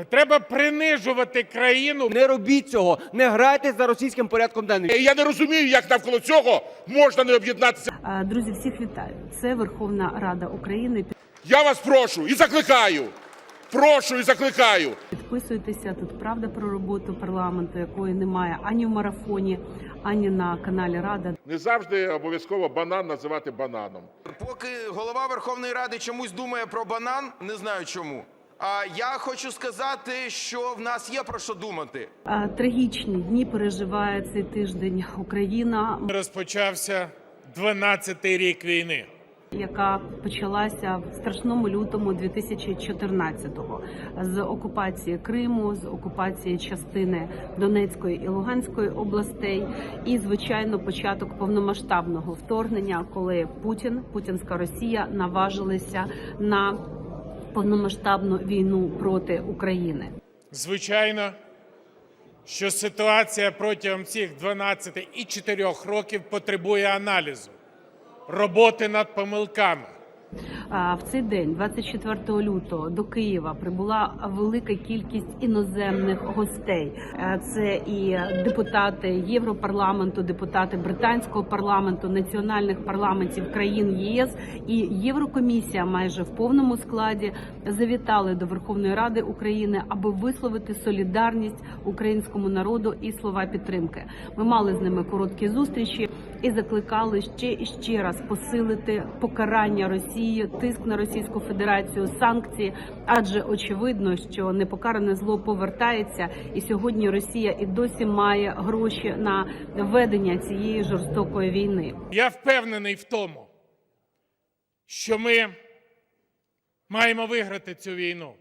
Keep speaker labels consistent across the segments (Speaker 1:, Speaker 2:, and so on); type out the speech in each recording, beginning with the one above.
Speaker 1: Не треба принижувати країну.
Speaker 2: Не робіть цього, не грайте за російським порядком денним.
Speaker 3: Я не розумію, як навколо цього можна не об'єднатися.
Speaker 4: Друзі, всіх вітаю. Це Верховна Рада України.
Speaker 3: Я вас прошу і закликаю. Прошу і закликаю.
Speaker 4: Підписуйтеся. Тут правда про роботу парламенту, якої немає ані в марафоні, ані на каналі Рада.
Speaker 3: Не завжди обов'язково банан називати бананом.
Speaker 5: Поки голова Верховної Ради чомусь думає про банан, не знаю чому. А я хочу сказати, що в нас є про що думати.
Speaker 4: Трагічні дні переживає цей тиждень Україна,
Speaker 1: Розпочався 12-й рік війни.
Speaker 4: яка почалася в страшному лютому 2014-го з окупації Криму, з окупації частини Донецької і Луганської областей, і звичайно початок повномасштабного вторгнення, коли Путін, Путінська Росія наважилися на повномасштабну війну проти України.
Speaker 1: Звичайно, що ситуація протягом цих 12 і 4 років потребує аналізу, роботи над помилками.
Speaker 4: В цей день, 24 лютого, до Києва прибула велика кількість іноземних гостей. Е, Це і депутати Європарламенту, депутати британського парламенту, національних парламентів країн ЄС і Єврокомісія майже в повному складі завітали до Верховної Ради України, аби висловити солідарність українському народу і слова підтримки. Ми мали з ними короткі зустрічі і закликали ще і ще раз посилити покарання Росії, тиск на Російську Федерацію, санкції, адже очевидно, що непокаране зло повертається, і сьогодні Росія і досі має гроші на ведення цієї жорстокої війни.
Speaker 1: Я впевнений в тому, що ми маємо виграти цю війну.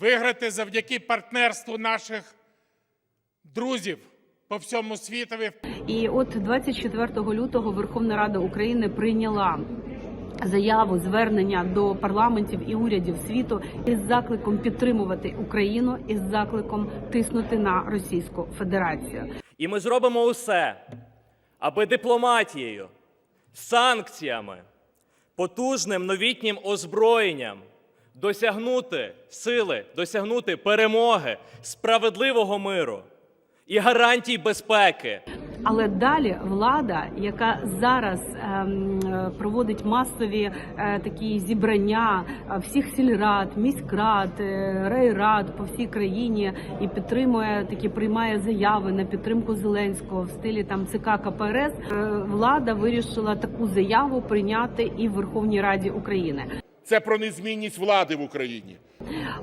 Speaker 1: Виграти завдяки партнерству наших друзів по всьому світові.
Speaker 4: І от 24 лютого Верховна Рада України прийняла. Заяву звернення до парламентів і урядів світу із закликом підтримувати Україну із закликом тиснути на Російську Федерацію.
Speaker 6: І ми зробимо усе, аби дипломатією, санкціями, потужним новітнім озброєнням досягнути сили, досягнути перемоги, справедливого миру і гарантій безпеки.
Speaker 4: Але далі влада, яка зараз ем, е, проводить масові е, такі зібрання е, всіх сільрад, міськрад, е, райрад по всій країні і підтримує такі приймає заяви на підтримку Зеленського в стилі там ЦК КПРС. е, Влада вирішила таку заяву прийняти і в Верховній Раді України.
Speaker 3: Це про незмінність влади в Україні.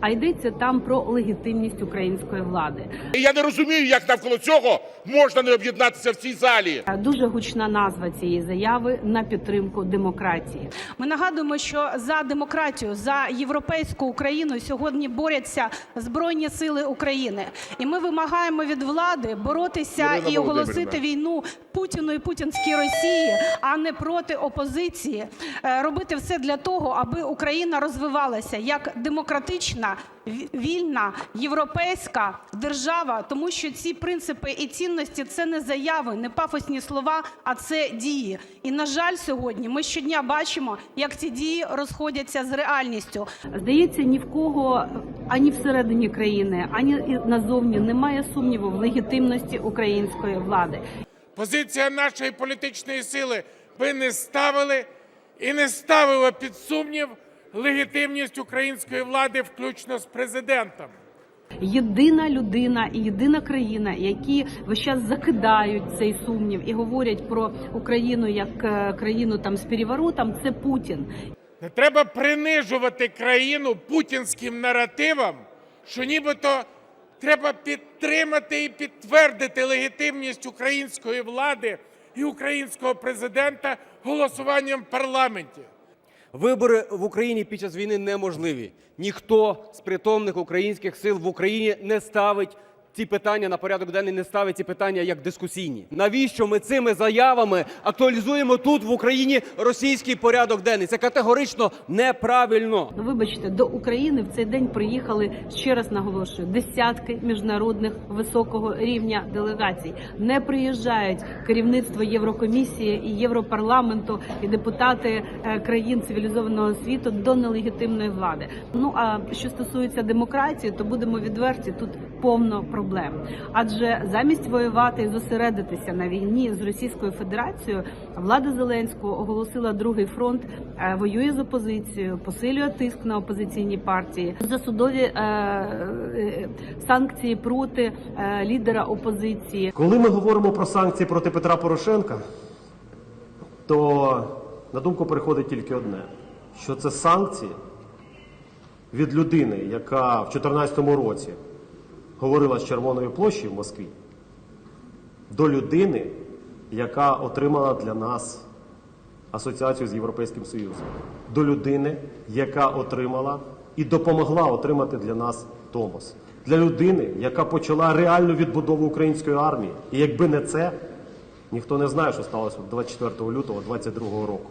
Speaker 4: А йдеться там про легітимність української влади.
Speaker 3: Я не розумію, як навколо цього можна не об'єднатися в цій залі.
Speaker 4: Дуже гучна назва цієї заяви на підтримку демократії.
Speaker 7: Ми нагадуємо, що за демократію, за європейську Україну сьогодні борються Збройні Сили України, і ми вимагаємо від влади боротися
Speaker 3: Ірина
Speaker 7: і оголосити війну Путіну і путінській Росії, а не проти опозиції. Е, Робити все для того, аби Україна розвивалася як демократична, ві- вільна європейська держава, тому що ці принципи і цінності це не заяви, не пафосні слова, а це дії. І на жаль, сьогодні ми щодня бачимо, як ці дії розходяться з реальністю.
Speaker 4: Здається, ні в кого ані всередині країни, ані назовні немає сумніву в легітимності української влади.
Speaker 1: Позиція нашої політичної сили би не ставили і не ставила під сумнів легітимність української влади, включно з президентом.
Speaker 4: Єдина людина і єдина країна, які весь час закидають цей сумнів і говорять про Україну як е, країну там з переворотом, це Путін.
Speaker 1: Не треба принижувати країну путінським наративом, що нібито треба підтримати і підтвердити легітимність української влади і українського президента голосуванням в парламенті.
Speaker 2: Вибори в Україні під час війни неможливі. Ніхто з притомних українських сил в Україні не ставить ці питання на порядок денний, не ставить ці питання як дискусійні. Навіщо ми цими заявами актуалізуємо тут в Україні російський порядок денний? Це категорично неправильно.
Speaker 4: Ну, Вибачте, до України в цей день приїхали ще раз наголошую десятки міжнародних високого рівня делегацій. Не приїжджають керівництво Єврокомісії і Європарламенту і депутати е, країн цивілізованого світу до нелегітимної влади. Ну а що стосується демократії, то будемо відверті тут повно проблем. Адже замість воювати і зосередитися на війні з Російською Федерацією, влада Зеленського оголосила другий фронт, е, воює з опозицією, посилює тиск на опозиційні партії, засудові е, е, санкції проти е, лідера опозиції.
Speaker 8: Коли ми говоримо про санкції проти Петра Порошенка, то на думку приходить тільки одне: що це санкції від людини, яка в 2014 році говорила з Червоної площі в Москві, до людини, яка отримала для нас асоціацію з Європейським Союзом, до людини, яка отримала і допомогла отримати для нас Томос, для людини, яка почала реальну відбудову української армії. І якби не це, ніхто не знає, що сталося 24 лютого 2022 року.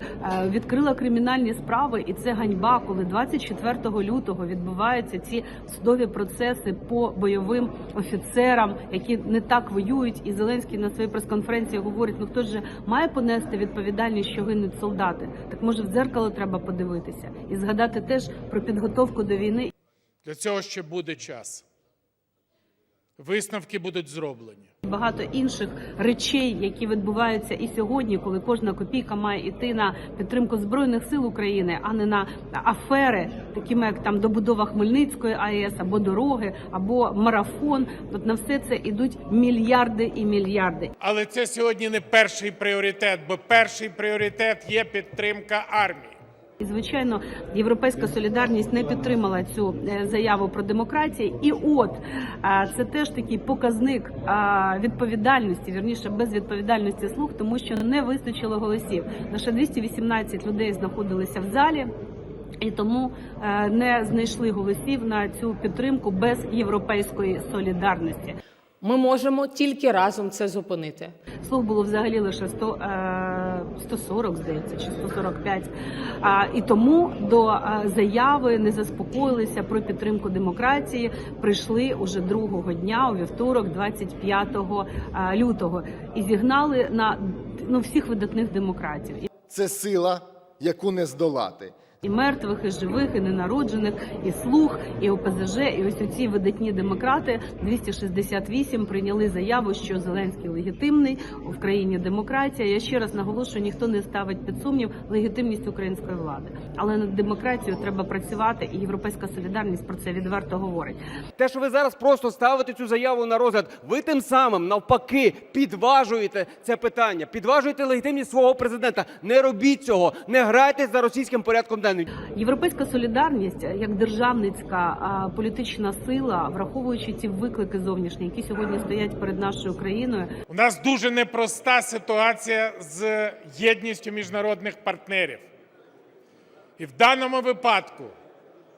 Speaker 4: Е, відкрила кримінальні справи, і це ганьба, коли 24 лютого відбуваються ці судові процеси по бойовим офіцерам, які не так воюють. І Зеленський на своїй прес-конференції говорить: ну хто ж має понести відповідальність, що гинуть солдати? Так може в дзеркало треба подивитися і згадати теж про підготовку до війни.
Speaker 1: Для цього ще буде час. Висновки будуть зроблені.
Speaker 4: Багато інших речей, які відбуваються і сьогодні, коли кожна копійка має йти на підтримку збройних сил України, а не на афери, такими як там добудова Хмельницької АЕС, або дороги, або марафон. От на все це йдуть мільярди і мільярди.
Speaker 1: Але це сьогодні не перший пріоритет, бо перший пріоритет є підтримка армії.
Speaker 4: І звичайно, європейська солідарність не підтримала цю е, заяву про демократію. І от е, це теж такий показник е, відповідальності, вірніше безвідповідальності слуг, тому що не вистачило голосів. Лише 218 людей знаходилися в залі. І тому не знайшли голосів на цю підтримку без європейської солідарності.
Speaker 9: Ми можемо тільки разом це зупинити.
Speaker 4: Слух було взагалі лише 100, е, 140, здається, чи 145. А, і тому до заяви не заспокоїлися про підтримку демократії. Прийшли уже другого дня у вівторок, 25 е, лютого, і зігнали на ну всіх видатних демократів.
Speaker 10: Це сила, яку не здолати.
Speaker 4: І мертвих, і живих, і ненароджених, і слух, і ОПЗЖ, і ось оці видатні демократи 268 прийняли заяву, що Зеленський легітимний в країні демократія. Я ще раз наголошую, ніхто не ставить під сумнів легітимність української влади, але над демократією треба працювати, і європейська солідарність про це відверто говорить.
Speaker 2: Те, що ви зараз просто ставите цю заяву на розгляд, ви тим самим навпаки підважуєте це питання, підважуєте легітимність свого президента. Не робіть цього, не грайтесь за російським порядком денним.
Speaker 4: Європейська солідарність як державницька політична сила, враховуючи ці виклики зовнішні, які сьогодні стоять перед нашою країною,
Speaker 1: У нас дуже непроста ситуація з єдністю міжнародних партнерів. І в даному випадку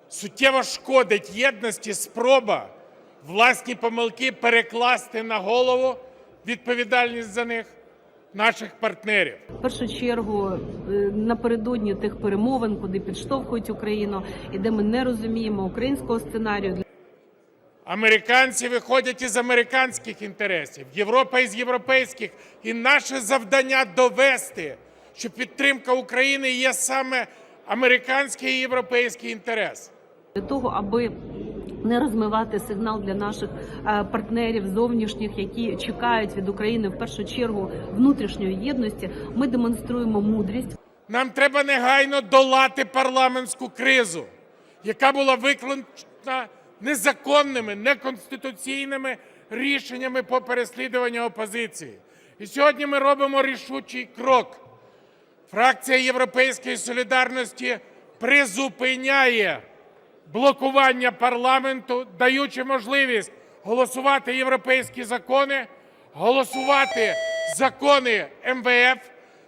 Speaker 1: суттєво шкодить єдності спроба власні помилки перекласти на голову відповідальність за них наших партнерів.
Speaker 4: В першу чергу е, напередодні тих перемовин, куди підштовхують Україну, і де ми не розуміємо українського сценарію.
Speaker 1: Американці виходять із американських інтересів, Європа із європейських. І наше завдання довести, що підтримка України є саме американський і європейський інтерес.
Speaker 4: для того, аби не розмивати сигнал для наших е, партнерів зовнішніх, які чекають від України в першу чергу внутрішньої єдності. Ми демонструємо мудрість.
Speaker 1: Нам треба негайно долати парламентську кризу, яка була викликана незаконними, неконституційними рішеннями по переслідуванню опозиції. І сьогодні ми робимо рішучий крок. Фракція Європейської солідарності призупиняє блокування парламенту, даючи можливість голосувати європейські закони, голосувати закони МВФ,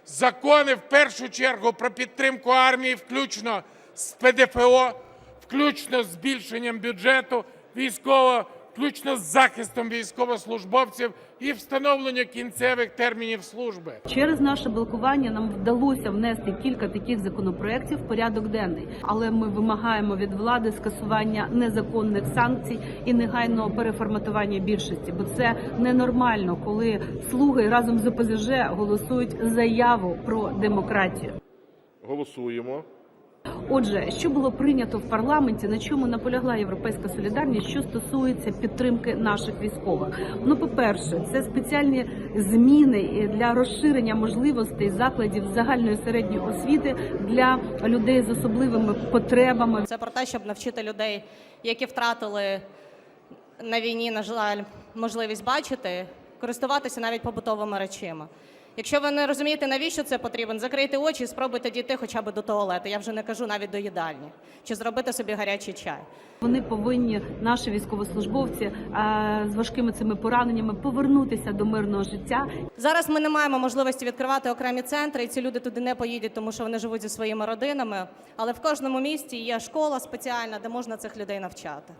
Speaker 1: закони в першу чергу про підтримку армії, включно з ПДФО, включно з збільшенням бюджету військового, включно з захистом військовослужбовців і встановленню кінцевих термінів служби.
Speaker 4: Через наше блокування нам вдалося внести кілька таких законопроєктів в порядок денний, але ми вимагаємо від влади скасування незаконних санкцій і негайного переформатування більшості, бо це ненормально, коли слуги разом з ОПЗЖ голосують заяву про демократію.
Speaker 3: Голосуємо.
Speaker 4: Отже, що було прийнято в парламенті, на чому наполягла європейська солідарність, що стосується підтримки наших військових. Ну, по-перше, це спеціальні зміни для розширення можливостей закладів загальної середньої освіти для людей з особливими потребами.
Speaker 11: Це про те, щоб навчити людей, які втратили на війні, на жаль, можливість бачити, користуватися навіть побутовими речима. Якщо ви не розумієте, навіщо це потрібно, закрийте очі і спробуйте дійти хоча б до туалету. Я вже не кажу навіть до їдальні, чи зробити собі гарячий чай.
Speaker 4: Вони повинні, наші військовослужбовці, е, з важкими цими пораненнями повернутися до мирного життя
Speaker 11: Зараз ми не маємо можливості відкривати окремі центри, і ці люди туди не поїдуть, тому що вони живуть зі своїми родинами. Але в кожному місті є школа спеціальна, де можна цих людей навчати.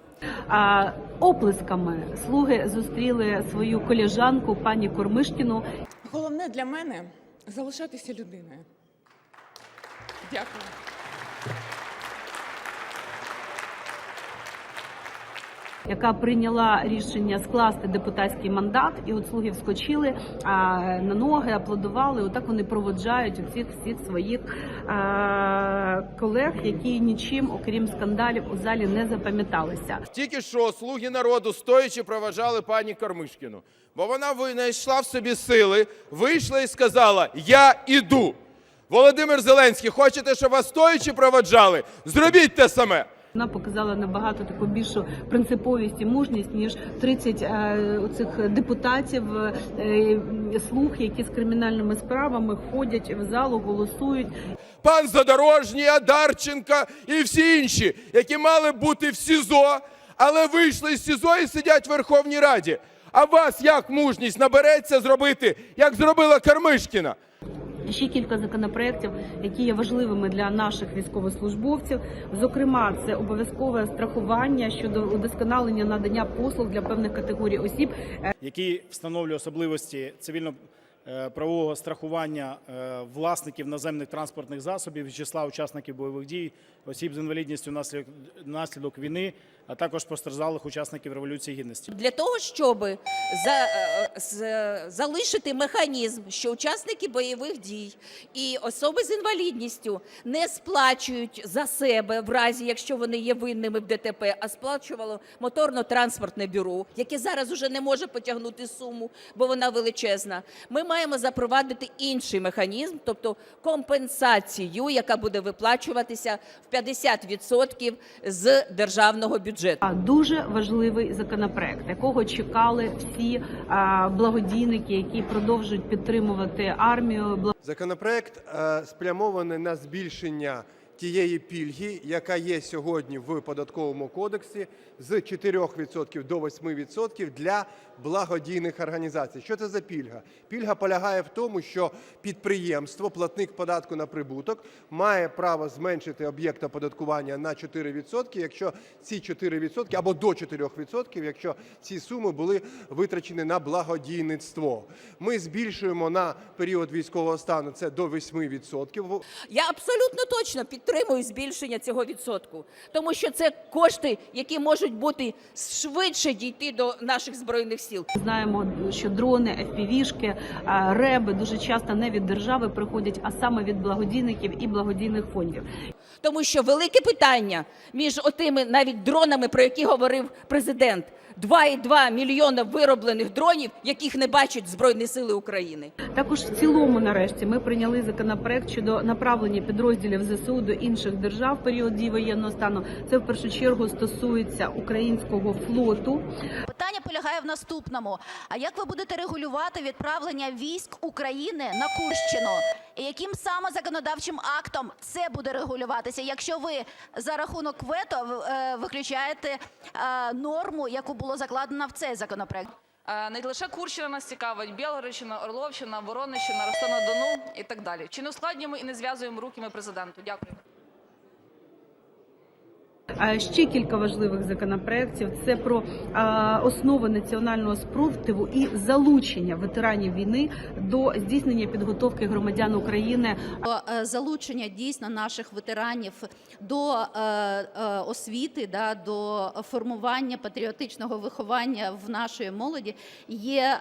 Speaker 4: А оплесками слуги зустріли свою коліжанку пані Кормишкіну.
Speaker 12: Головне для мене залишатися людиною. Дякую.
Speaker 4: Яка прийняла рішення скласти депутатський мандат, і от слуги вскочили а, на ноги, аплодували. Отак вони проводжають усіх всіх своїх а, колег, які нічим, окрім скандалів, у залі не запам'яталися.
Speaker 5: Тільки що слуги народу стоячи проважали пані Кормишкіну, бо вона винайшла в собі сили, вийшла і сказала: Я іду. Володимир Зеленський, хочете, щоб вас стоячи проводжали? Зробіть те саме.
Speaker 4: Вона показала набагато таку більшу принциповість і мужність ніж 30 е, оцих депутатів е, слуг, які з кримінальними справами ходять в залу, голосують.
Speaker 5: Пан Задорожній, Адарченка і всі інші, які мали бути в СІЗО, але вийшли з СІЗО і сидять в Верховній Раді. А вас як мужність набереться зробити, як зробила Кармишкіна?
Speaker 4: Ще кілька законопроєктів, які є важливими для наших військовослужбовців. Зокрема, це обов'язкове страхування щодо удосконалення надання послуг для певних категорій осіб.
Speaker 13: який встановлює особливості цивільно-правового страхування е, власників наземних транспортних засобів від числа учасників бойових дій, осіб з інвалідністю внаслідок війни, а також постраждалих учасників Революції Гідності.
Speaker 12: Для того, щоб за, е, з- залишити механізм, що учасники бойових дій і особи з інвалідністю не сплачують за себе в разі, якщо вони є винними в ДТП, а сплачувало моторно-транспортне бюро, яке зараз уже не може потягнути суму, бо вона величезна. Ми маємо запровадити інший механізм, тобто компенсацію, яка буде виплачуватися в 50% з державного бюджету.
Speaker 4: А Дуже важливий законопроект, якого чекали всі благодійники, які продовжують підтримувати армію.
Speaker 14: Законопроект е, спрямований на збільшення тієї пільги, яка є сьогодні в податковому кодексі, з 4% до 8% для благодійних організацій. Що це за пільга? Пільга полягає в тому, що підприємство, платник податку на прибуток, має право зменшити об'єкт оподаткування на 4%, якщо ці 4% або до 4%, якщо ці суми були витрачені на благодійництво. Ми збільшуємо на період військового стану це до 8%.
Speaker 12: Я абсолютно точно підтримую збільшення цього відсотку, тому що це кошти, які можуть бути швидше дійти до наших збройних сил.
Speaker 4: Знаємо, що дрони, FPV-шки, реби дуже часто не від держави приходять, а саме від благодійників і благодійних фондів.
Speaker 12: Тому що велике питання між отими навіть дронами, про які говорив президент. 2,2 мільйона вироблених дронів, яких не бачать Збройні Сили України.
Speaker 4: Також в цілому, нарешті, ми прийняли законопроект щодо направлення підрозділів ЗСУ до інших держав в період дії воєнного стану. Це в першу чергу стосується українського флоту.
Speaker 11: Питання полягає в наступному: а як ви будете регулювати відправлення військ України на Курщину? І яким саме законодавчим актом це буде регулюватися, якщо ви за рахунок вето е, виключаєте е, норму, яку було закладено в цей законопроект?
Speaker 12: Не лише Курщина нас цікавить, Білгородщина, Орловщина, Воронищина, Ростов-на-Дону і так далі. Чи не ускладнюємо і не зв'язуємо руки ми президенту? Дякую.
Speaker 4: Ще кілька важливих законопроєктів. Це про основи національного спротиву і залучення ветеранів війни до здійснення підготовки громадян України
Speaker 14: Е, залучення дійсно наших ветеранів до е, е, освіти, до формування патріотичного виховання в нашої молоді є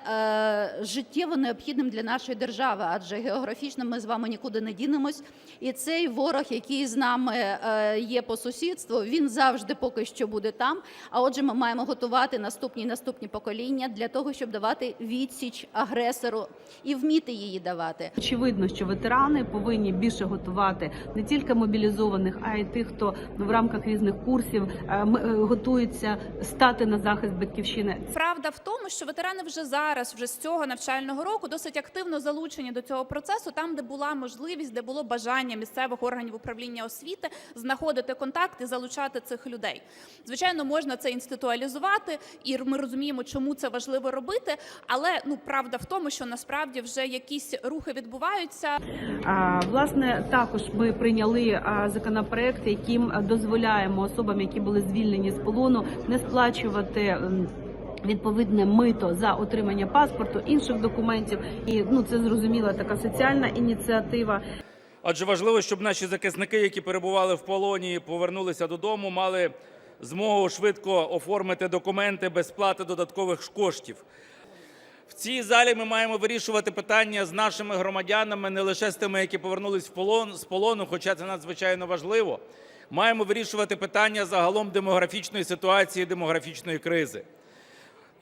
Speaker 14: життєво необхідним для нашої держави, адже географічно ми з вами нікуди не дінемось. І цей ворог, який з нами є по сусідству, він завжди поки що буде там. А отже, ми маємо готувати наступні наступні покоління для того, щоб давати відсіч агресору і вміти її давати.
Speaker 4: Очевидно, що ветерани повинні більше готувати не тільки мобілізованих, а й тих, хто в рамках різних курсів е, е, готується стати на захист батьківщини.
Speaker 15: Правда в тому, що ветерани вже зараз, вже з цього навчального року, досить активно залучені до цього процесу, там, де була можливість, де було бажання місцевих органів управління освіти знаходити контакт і залучати цих людей. Звичайно, можна це інституалізувати, і ми розуміємо, чому це важливо робити. Але ну правда в тому, що насправді вже якісь рухи відбуваються.
Speaker 4: А, Власне, також ми прийняли законопроект, яким дозволяємо особам, які були звільнені з полону, не сплачувати. Відповідне мито за отримання паспорту інших документів, і ну це зрозуміла така соціальна ініціатива.
Speaker 6: Адже важливо, щоб наші захисники, які перебували в полоні, повернулися додому, мали змогу швидко оформити документи без сплати додаткових коштів. В цій залі ми маємо вирішувати питання з нашими громадянами, не лише з тими, які повернулись в полон з полону, хоча це надзвичайно важливо. Маємо вирішувати питання загалом демографічної ситуації, демографічної кризи.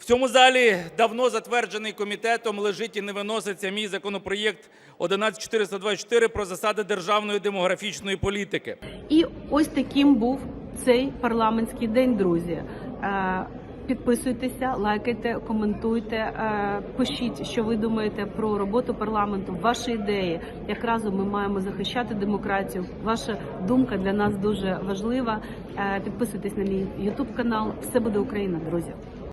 Speaker 6: В цьому залі давно затверджений комітетом лежить і не виноситься мій законопроєкт 11424 про засади державної демографічної політики.
Speaker 4: І ось таким був цей парламентський день, друзі. Е, Підписуйтеся, лайкайте, коментуйте, е, пишіть, що ви думаєте про роботу парламенту, ваші ідеї. Як разом ми маємо захищати демократію. Ваша думка для нас дуже важлива. Е, Підписуйтесь на мій Ютуб канал. Все буде Україна, друзі.